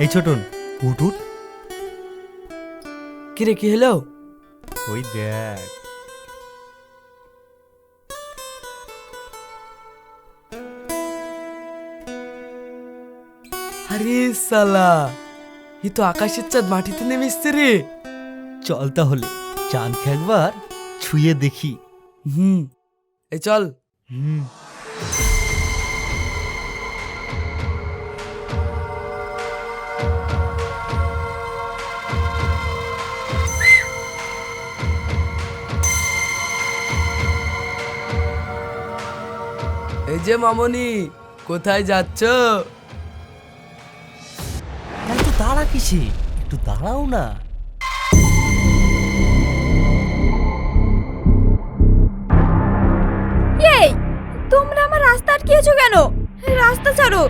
এই ছোটন উঠ উঠ। কিরে কি হলো? ওই দেখ। আরে সালা এ তো আকাশের চাঁদ মাটিতে নেমে এসছে রে। চল তাহলে চাঁদকে একবার ছুঁয়ে দেখি। হুম এই চল। হুম। এই যে মামনি কোথায় যাচ্ছ? এত দাঁড়া কিসে? একটু দাঁড়াও না। এই তোমরা আমার রাস্তা আটকিয়েছো কেন? রাস্তা ছাড়ো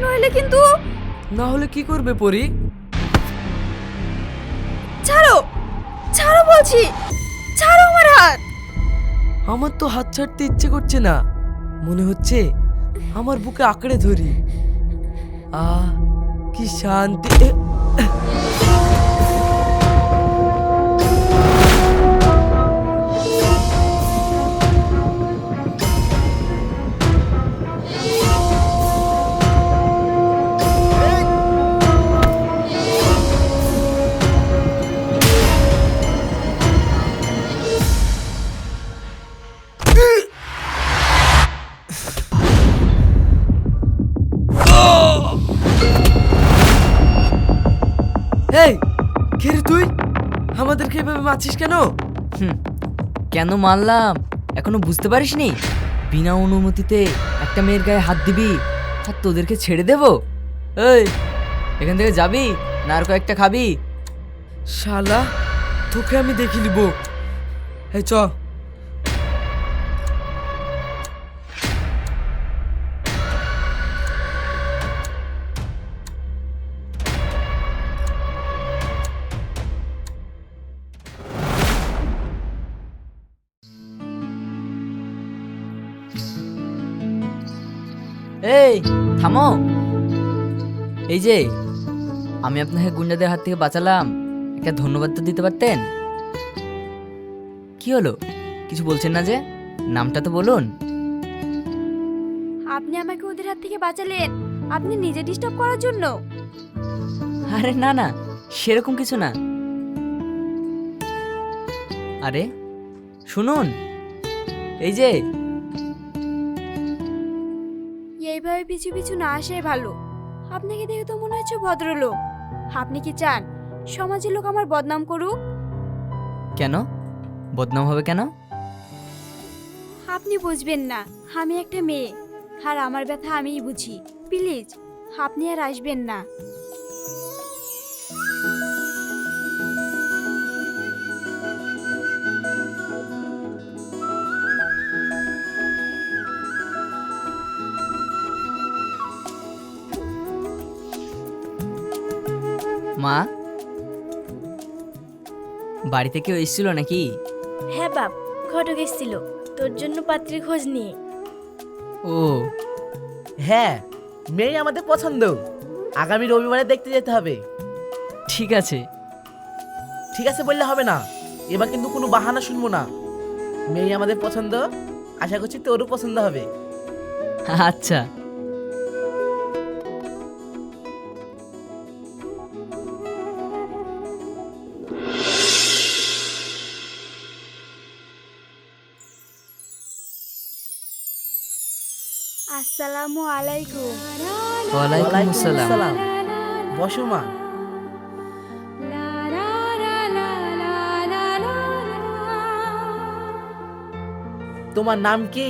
নইলে কিন্তু না হলে কি করবে পরি? ছাড়ো ছাড়ো বলছি ছাড়ো আমার হাত। আমার তো হাত ছাড়তে ইচ্ছে করছে না। মনে হচ্ছে আমার বুকে আঁকড়ে ধরি। আ কি শান্তি। মারছিস কেন? হুম, কেন মারলাম? এখনও বুঝতে পারিস নি বিনা অনুমতিতে একটা মেয়ের গায়ে হাত দিবি আর তোদেরকে ছেড়ে দেব? এই এখান থেকে যাবি? না আর কয়েকটা খাবি? শালা তোকে আমি দেখি নিব। এই চ এই যে আমি আপনাকে গুন্ডাদের হাত থেকে বাঁচালাম। একটা ধন্যবাদ তো দিতে পারতেন? কি হলো? কিছু বলছেন না যে? নামটা তো বলুন। আপনি আমাকে ওদের হাত থেকে বাঁচালেন। আপনি নিজে ডিস্টার্ব করার জন্য। আরে না না সেরকম কিছু না। আরে শুনুন এই যে। এইভাবে পিছু পিছু না আসাই ভালো। আপনাকে দেখে তো মনে হচ্ছে ভদ্রলোক। আপনি কি চান সমাজের লোক আমার বদনাম করুক? কেন? বদনাম হবে কেন? আপনি বুঝবেন না আমি একটা মেয়ে। আর আমার ব্যথা আমিই বুঝি। প্লিজ আপনি আর আসবেন না। মা। বাড়িতে কেউ এসেছিল নাকি? হ্যাঁ বাপ ঘটক এসেছিল। তোর জন্য পাত্রীর খোঁজ নিয়ে। ও। হ্যাঁ মেয়ে আমাদের পছন্দ। আগামী রবিবারে দেখতে যেতে হবে। ঠিক আছে। ঠিক আছে বললে হবে না। এবার কিন্তু কোনো বাহানা শুনব না। মেয়ে আমাদের পছন্দ আশা করছি তোরও পছন্দ হবে। আচ্ছা। আসসালামু আলাইকুম। ওয়ালাইকুম আসসালাম সালাম বসো মা তোমার নাম কি?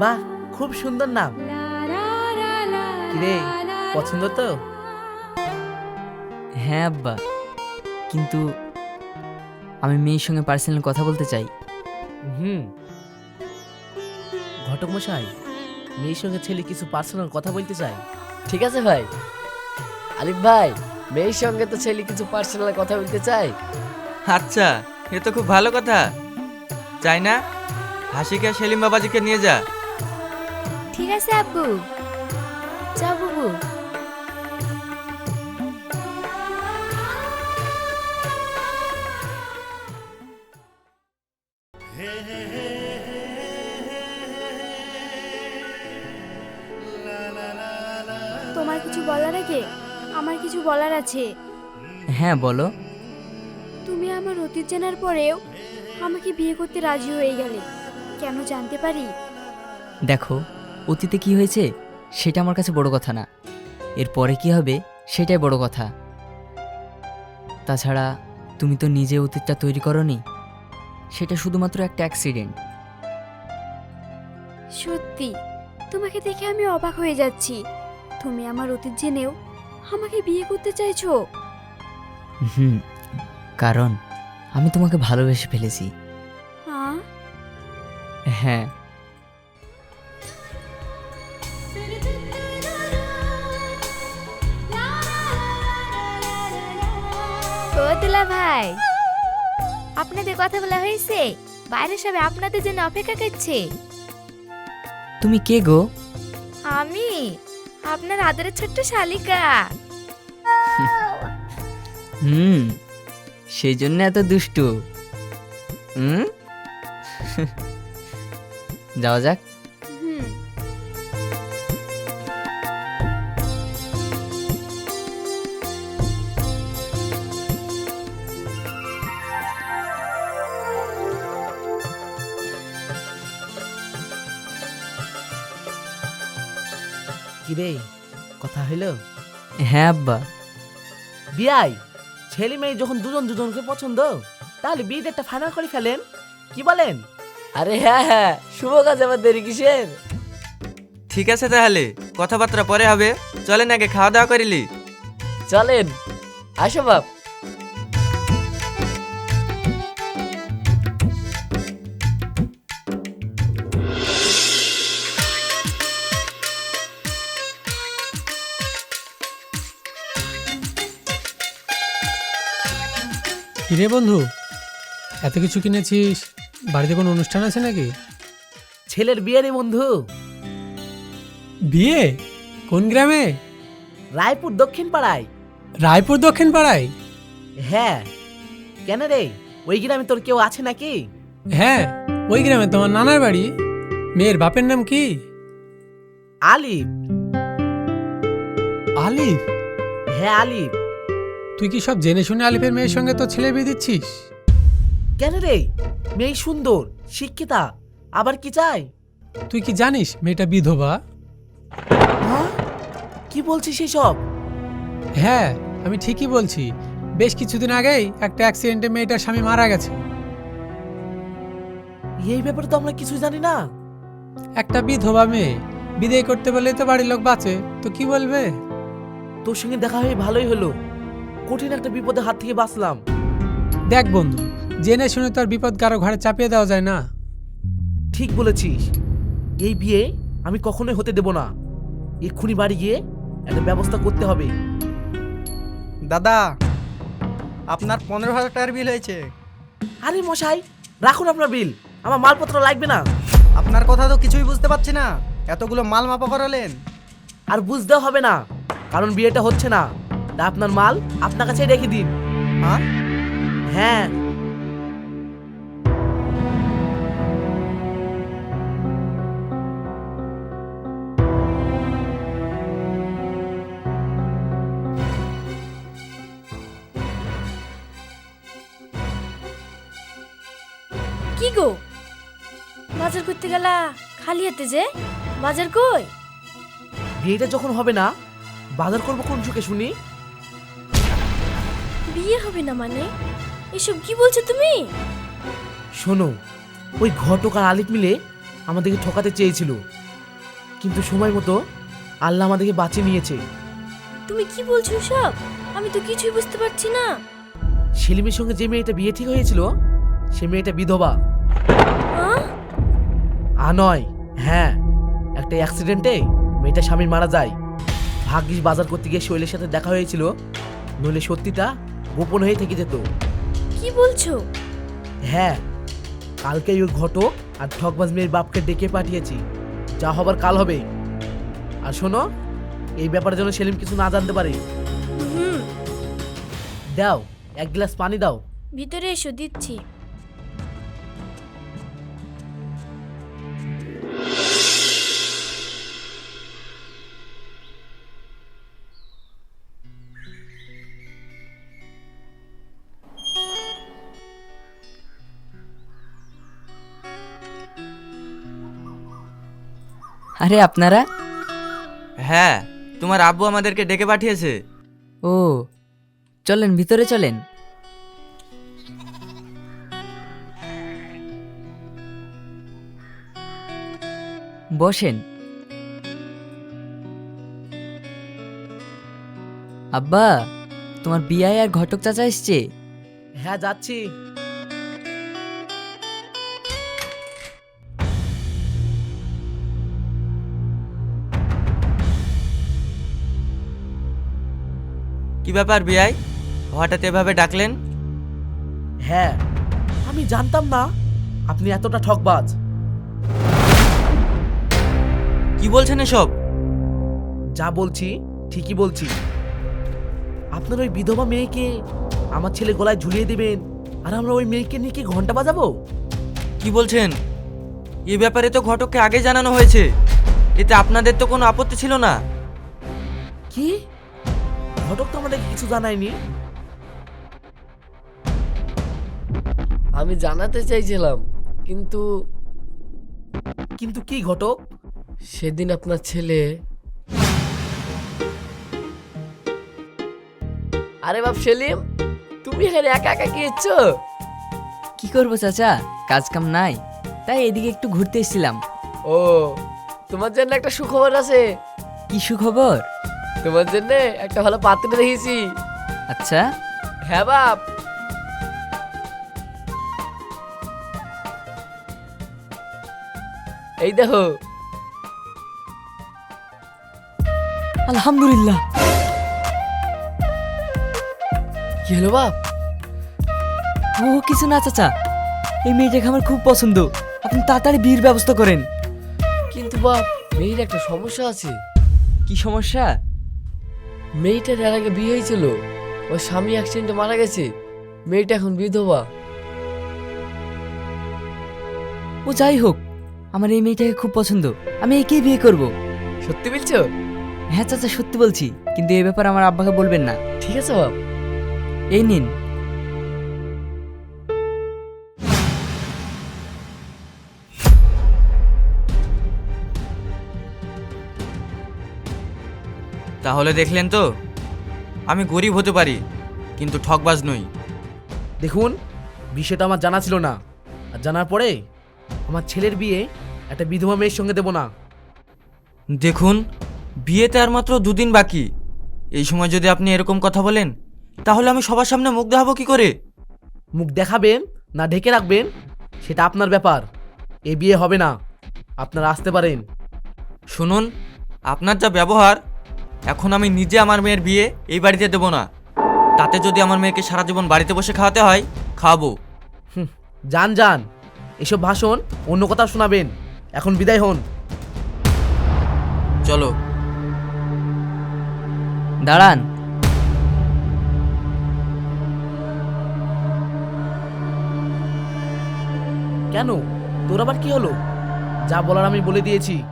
বাহ খুব সুন্দর নাম। কিরে পছন্দ তো? হ্যাঁ আব্বা কিন্তু আমি মেয়ের সঙ্গে পার্সোনাল কথা বলতে চাই। হুম ঘটক মশাই মেয়ের সঙ্গে ছেলে কিছু পার্সোনাল কথা বলতে চাই ঠিক আছে ভাই? আলিফ ভাই মেয়ের সঙ্গে তো ছেলে কিছু পার্সোনাল কথা বলতে চাই আচ্ছা এ তো খুব ভালো কথা। চাই না? হাসিকে সেলিম বাবাজিকে নিয়ে যা। ঠিক আছে আব্বু। যা আছে। হ্যাঁ বলো। তুমি আমার অতীত জানার পরেও আমাকে বিয়ে করতে রাজি হয়ে গেলে কেন জানতে পারি? দেখো অতীতে কি হয়েছে সেটা আমার কাছে বড় কথা না। এরপরে কি হবে সেটাই বড় কথা। তাছাড়া তুমি তো নিজে অতীতটা তৈরি করনি সেটা শুধুমাত্র একটা অ্যাক্সিডেন্ট সত্যি তোমাকে দেখে আমি অবাক হয়ে যাচ্ছি। তুমি আমার অতীত জেনেও আমাকে বিয়ে করতে চাইছো? হুম কারণ আমি তোমাকে ভালোবেসে ফেলেছি। হ্যাঁ হ্যাঁ। দুলা ভাই আপনাদের কথা বলা হয়েছে বাইরে সবাই আপনাদের জন্য অপেক্ষা করছে। তুমি কে গো? আমি? আপনার আদরের ছোট্ট শালিকা। হুম সেই জন্য এত দুষ্টু। হুম? যাওয়া যাক। কি রে? কথা হইল? হ্যাঁ আব্বা। বিয়াই ছেলে মেয়ে যখন দুজন দুজনকে পছন্দ তাহলে বিয়েতে একটা ফাইনাল করে ফেলেন। কি বলেন? আরে হ্যাঁ হ্যাঁ শুভ কাজ আবার দেরি কিসের? ঠিক আছে তাহলে কথাবার্তা পরে হবে। চলেন আগে খাওয়া দাওয়া করিলি চলেন আসো বাপ। কিরে বন্ধু এত কিছু কিনেছিস? বাড়িতে কোনো অনুষ্ঠান আছে নাকি? ছেলের বিয়ে রে বন্ধু। বিয়ে? কোন গ্রামে? রায়পুর দক্ষিণ পাড়ায়। রায়পুর দক্ষিণ পাড়ায়? হ্যাঁ। কেন রে? ওই গ্রামে তোর কেউ আছে নাকি? হ্যাঁ ওই গ্রামে তোমার নানার বাড়ি। মেয়ের বাপের নাম কি? আলিফ। আলিফ? হ্যাঁ আলিফ। তুই কি সব জেনে শুনে আলিফের মেয়ের সঙ্গে তোর ছেলে বিয়ে দিচ্ছিস? কেন রে? মেয়ে সুন্দর শিক্ষিতা আবার কি চাই? তুই কি জানিস মেয়েটা বিধবা? হ্যাঁ? কি বলছিস এসব? হ্যাঁ আমি ঠিকই বলছি। বেশ কিছুদিন আগেই একটা অ্যাক্সিডেন্টে মেয়েটার স্বামী মারা গেছে। এই ব্যাপারে তো আমরা কিছু জানি না। একটা বিধবা মেয়ে বিদায় করতে বললে তো বাড়ির লোক বাঁচে তো কি বলবে? তোর সঙ্গে দেখা হয়ে ভালোই হলো। কঠিন একটা বিপদের হাত থেকে বাঁচলাম। দেখ বন্ধু জেনে শুনে তোর বিপদ কারও ঘরে চাপিয়ে দেওয়া যায় না। ঠিক বলেছিস। এই বিয়ে আমি কখনোই হতে দেব না। এক্ষুনি বাড়ি গিয়ে একটা ব্যবস্থা করতে হবে। দাদা আপনার পনেরো হাজার টাকার বিল হয়েছে। আরে মশাই রাখুন আপনার বিল। আমার মালপত্র লাগবে না। আপনার কথা তো কিছুই বুঝতে পারছি না। এতগুলো মাল মাপা করালেন। আর বুঝতেও হবে না কারণ বিয়েটা হচ্ছে না। তা আপনার মাল আপনার কাছে রেখে দিন। হ্যাঁ? হ্যাঁ। কি গো? বাজার করতে গেলা খালি হাতে যে? বাজার কই? বিয়েটা যখন হবে না বাজার করব কোন চোখে শুনি? বিয়ে হবে না মানে? এসব কি বলছো তুমি? শোনো ওই ঘটক আর আলিফ মিলে আমাদেরকে ঠকাতে চেয়েছিল। কিন্তু সময় মতো আল্লাহ আমাদেরকে বাঁচিয়ে নিয়েছে। তুমি কি বলছো সব? আমি তো কিছুই বুঝতে পারছি না। সেলিমের সঙ্গে যে মেয়েটা বিয়ে ঠিক হয়েছিল সে মেয়েটা বিধবা। আহ? আ নয় হ্যাঁ একটা অ্যাক্সিডেন্টে মেয়েটা স্বামী মারা যায়। ভাগ্যিস বাজার করতে গিয়ে শৈলের সাথে দেখা হয়েছিল নইলে সত্যিটা গোপন হয়ে থেকে যেত। কি বলছো? হ্যাঁ কালকে ওই ঘটক আর ঠকবাজ মেয়ের বাপকে ডেকে পাঠিয়েছি। যা হবার কাল হবে। আর শোনো এই ব্যাপারে যেন সেলিম কিছু না জানতে পারে। হুম। দাও এক গ্লাস পানি দাও। ভিতরে এসো দিচ্ছি। আরে আপনারা? হ্যাঁ তোমার আব্বু আমাদেরকে ডেকে পাঠিয়েছে। ও চলেন ভিতরে চলেন। বসেন। আব্বা তোমার বিয়ায় আর ঘটক চাচা এসছে। হ্যাঁ যাচ্ছি। কি ব্যাপার বিয়াই হঠাৎ এভাবে ডাকলেন? হ্যাঁ আমি জানতাম না আপনি এতটা ঠকবাজ। কি বলছেন এসব? যা বলছি ঠিকই বলছি। আপনার ওই বিধবা মেয়েকে আমার ছেলে গলায় ঝুলিয়ে দেবেন আর আমরা ওই মেয়েকে নিয়ে কি ঘণ্টা বাজাবো? কি বলছেন? এ ব্যাপারে তো ঘটককে আগে জানানো হয়েছে। এতে আপনাদের তো কোনো আপত্তি ছিল না। কি? ঘটক তো আমাদের কিছু জানায়নি। আমি জানাতে চাইছিলাম কিন্তু কিন্তু কি ঘটক? সেদিন আপনার ছেলে আরে বাপ সেলিম তুমি এখানে একা একা কি এসছো? কি করব চাচা? কাজ কাম নাই। তাই এদিকে একটু ঘুরতে এসেছিলাম। ও তোমার জন্য একটা সুখবর আছে। কি সুখবর? তোমার জন্য একটা ভালো পাত্র দেখেছি। আচ্ছা। হ্যাঁ বাপ। এই দেখো। আলহামদুলিল্লাহ। কি হলো বাপ? ও কিছু না চাচা। এই মেয়েটাকে আমার খুব পছন্দ। আপনি তাড়াতাড়ি বিয়ের ব্যবস্থা করেন। কিন্তু বাপ মেয়ের একটা সমস্যা আছে। কি সমস্যা? মেয়েটার এর আগে বিয়ে হয়েছিল ওর স্বামী অ্যাক্সিডেন্টে মারা গেছে মেয়েটা এখন বিধবা। ও যাই হোক আমার এই মেয়েটাকে খুব পছন্দ আমি একেই বিয়ে করব। সত্যি বলছো? হ্যাঁ চাচা সত্যি বলছি কিন্তু এই ব্যাপারে আমার আব্বাকে বলবেন না। ঠিক আছে বাপ। এই নিন। তাহলে দেখলেন তো আমি গরিব হতে পারি কিন্তু ঠকবাজ নই। দেখুন বিষয়টা আমার জানা ছিল না। আর জানার পরে আমার ছেলের বিয়ে একটা বিধবা মেয়ের সঙ্গে দেবো না। দেখুন বিয়েতে আর মাত্র দুদিন বাকি। এই সময় যদি আপনি এরকম কথা বলেন তাহলে আমি সবার সামনে মুখ দেখাবো কি করে? মুখ দেখাবেন না ঢেকে রাখবেন সেটা আপনার ব্যাপার। এ বিয়ে হবে না আপনারা আসতে পারেন। শুনুন আপনার যা ব্যবহার এখন আমি নিজে আমার মেয়ের বিয়ে এই বাড়িতে দেবো না। তাতে যদি আমার মেয়েকে সারা জীবন বাড়িতে বসে খাওয়াতে হয় খাওয়াবো। হুম, যান যান। এসব ভাষণ অন্য কথা শোনাবেন। এখন বিদায় হন। চলো। দাঁড়ান। কেন? তোর আবার কি হলো? যা বলার আমি বলে দিয়েছি।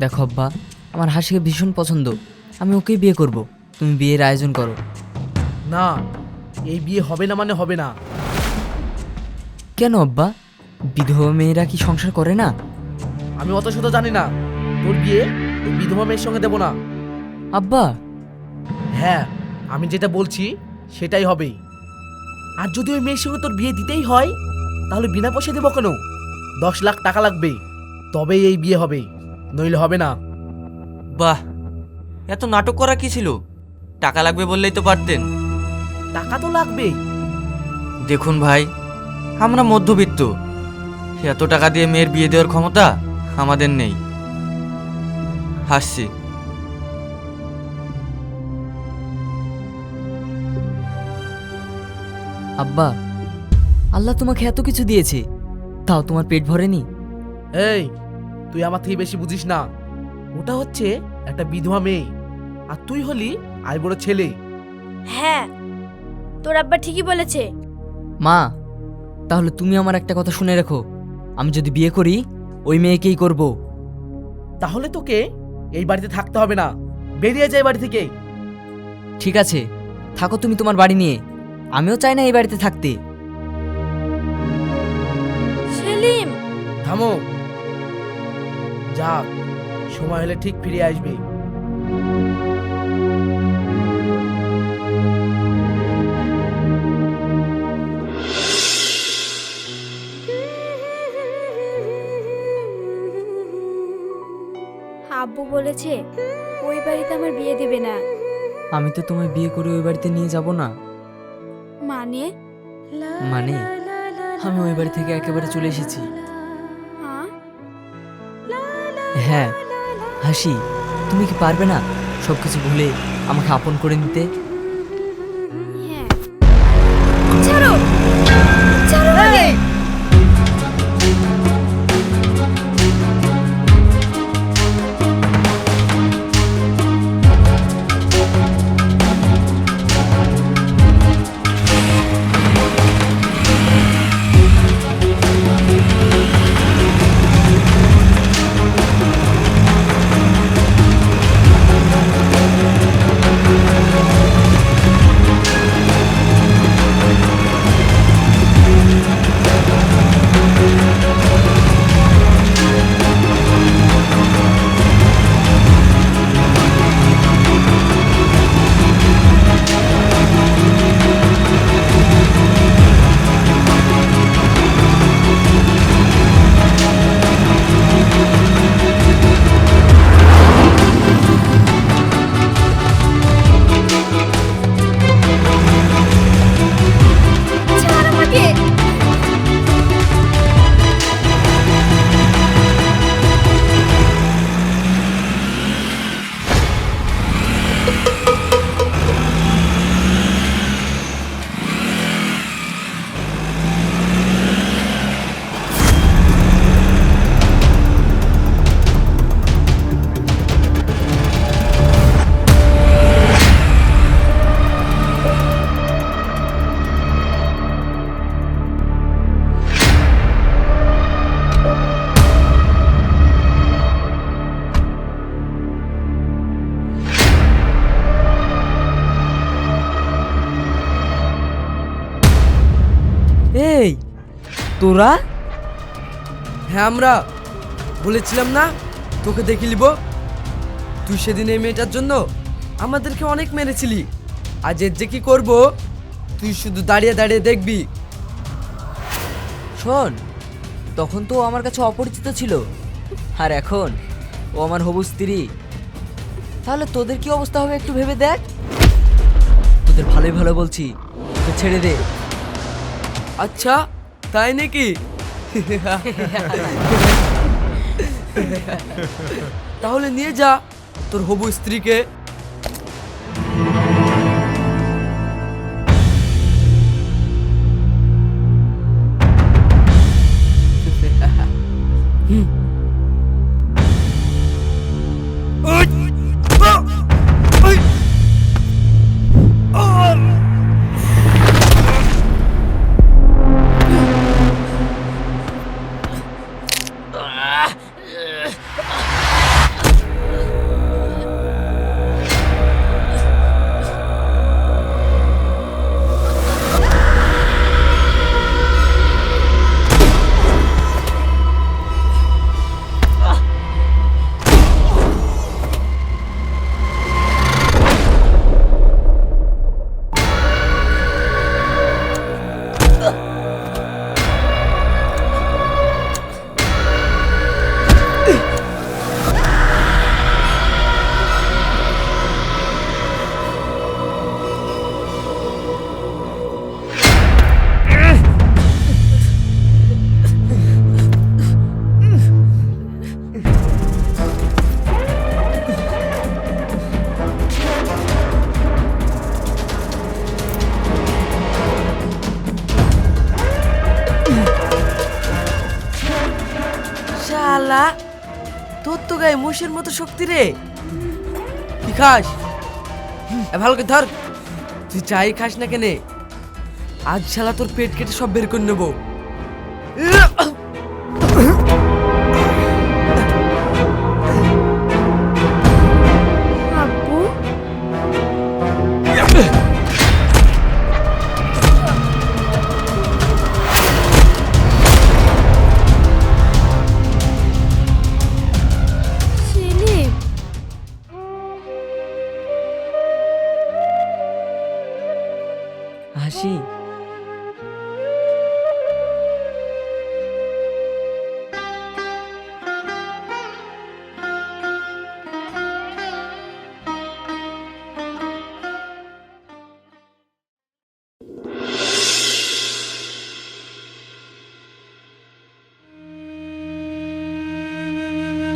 দেখো আব্বা আমার হাসিকে ভীষণ পছন্দ। আমি ওকেই বিয়ে করব। তুমি বিয়ের আয়োজন করো। না এই বিয়ে হবে না মানে হবে না। কেন আব্বা? বিধবা মেয়েরা কি সংসার করে না? আমি অত শত জানি না। তোর বিয়ে ওই বিধবা মেয়ের সঙ্গে দেবো না। আব্বা! হ্যাঁ আমি যেটা বলছি সেটাই হবে। আর যদি ওই মেয়ের সঙ্গে তোর বিয়ে দিতেই হয় তাহলে বিনা পয়সা দেবো কেন? দশ লাখ টাকা লাগবে তবেই এই বিয়ে হবে। নইলে হবে না। বাহ এত নাটক করা কি ছিল? টাকা লাগবে বললেই তো পারতেন। টাকা তো লাগবেই। দেখুন ভাই আমরা মধ্যবিত্ত। এত টাকা দিয়ে মেয়ের বিয়ে দেওয়ার ক্ষমতা আমাদের নেই। হাসছি। আব্বা আল্লাহ তোমাকে এত কিছু দিয়েছে তাও তোমার পেট ভরেনি? এই তুই আমার থেকে বেশি বুঝিস না। ওটা হচ্ছে একটা বিধবা মেয়ে। আর তুই হলি আই বড় ছেলে। হ্যাঁ তোর আব্বা ঠিকই বলেছে। মা তাহলে তুমি আমার একটা কথা শুনে রেখো। আমি যদি বিয়ে করি ওই মেয়েকেই করব। তাহলে তোকে এই বাড়িতে থাকতে হবে না। বেরিয়ে যায় বাড়ি থেকে। ঠিক আছে থাকো তুমি তোমার বাড়ি নিয়ে। আমিও চাই না এই বাড়িতে থাকতে। সেলিম! থামো। যাক সময় হলে ঠিক ফিরে আসবে। আব্বু বলেছে ওই বাড়িতে আমার বিয়ে দেবে না। আমি তো তোমায় বিয়ে করে ওই বাড়িতে নিয়ে যাব না। মানে? মানে? আমি ওই বাড়ি থেকে একেবারে চলে এসেছি। হ্যাঁ হ্যাঁ হাসি। তুমি কি পারবে না? সব কিছু ভুলে আমাকে আপন করে নিতে? তোরা? হ্যাঁ আমরা। বলেছিলাম না? তোকে দেখে নিব। তুই সেদিন এই মেয়েটার জন্য আমাদেরকে অনেক মেরেছিলি। আজ এর যে কি করব তুই শুধু দাঁড়িয়ে দাঁড়িয়ে দেখবি। শোন তখন তো ও আমার কাছে অপরিচিত ছিল। আর এখন ও আমার হবু স্ত্রী। তাহলে তোদের কি অবস্থা হবে একটু ভেবে দেখ। তোদের ভালোই ভালো বলছি তো ছেড়ে দে। আচ্ছা তাই নাকি? তাহলে নিয়ে যা তোর হবু স্ত্রীকে। মতো শক্তি রে? কি খাস? ভালো করে ধর। তুই চাই খাস না কেনে, আজ শালা তোর পেট কেটে সব বের করে নেব।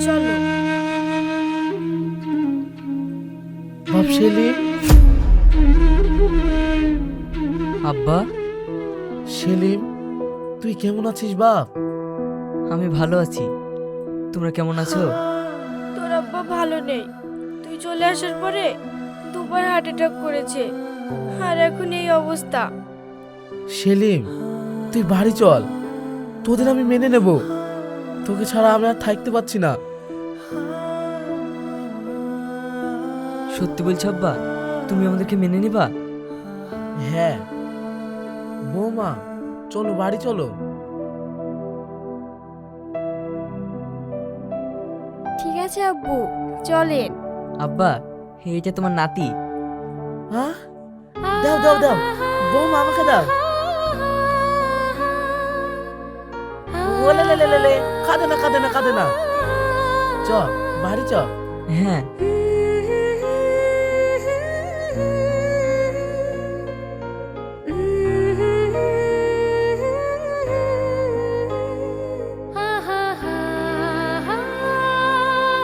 চলো। আব্বা? সেলিম তুই কেমন আছিস বাপ? আমি ভালো আছি। তোমরা কেমন আছো? তোর আব্বা ভালো নেই। তুই চলে আসার পরে দুবার হার্ট অ্যাটাক করেছে। আর এখন এই অবস্থা। সেলিম তুই বাড়ি চল। তোদের আমি মেনে নেব। তোকে ছাড়া আমি আর থাকতে পারছি না। সত্যি বলছো আব্বা তুমি আমাদেরকে মেনে নিবা? হ্যাঁ। বৌমা চলো বাড়ি চলো। ঠিক আছে আব্বু চলেন। আব্বা এইটা তোমার নাতি। হ্যাঁ দাও দাও দাও। বৌমা আমাকে দাও। ওলে লে লে লে লে। কাঁদে না কাঁদে না কাঁদে না। চ বাড়ি চ। হ্যাঁ।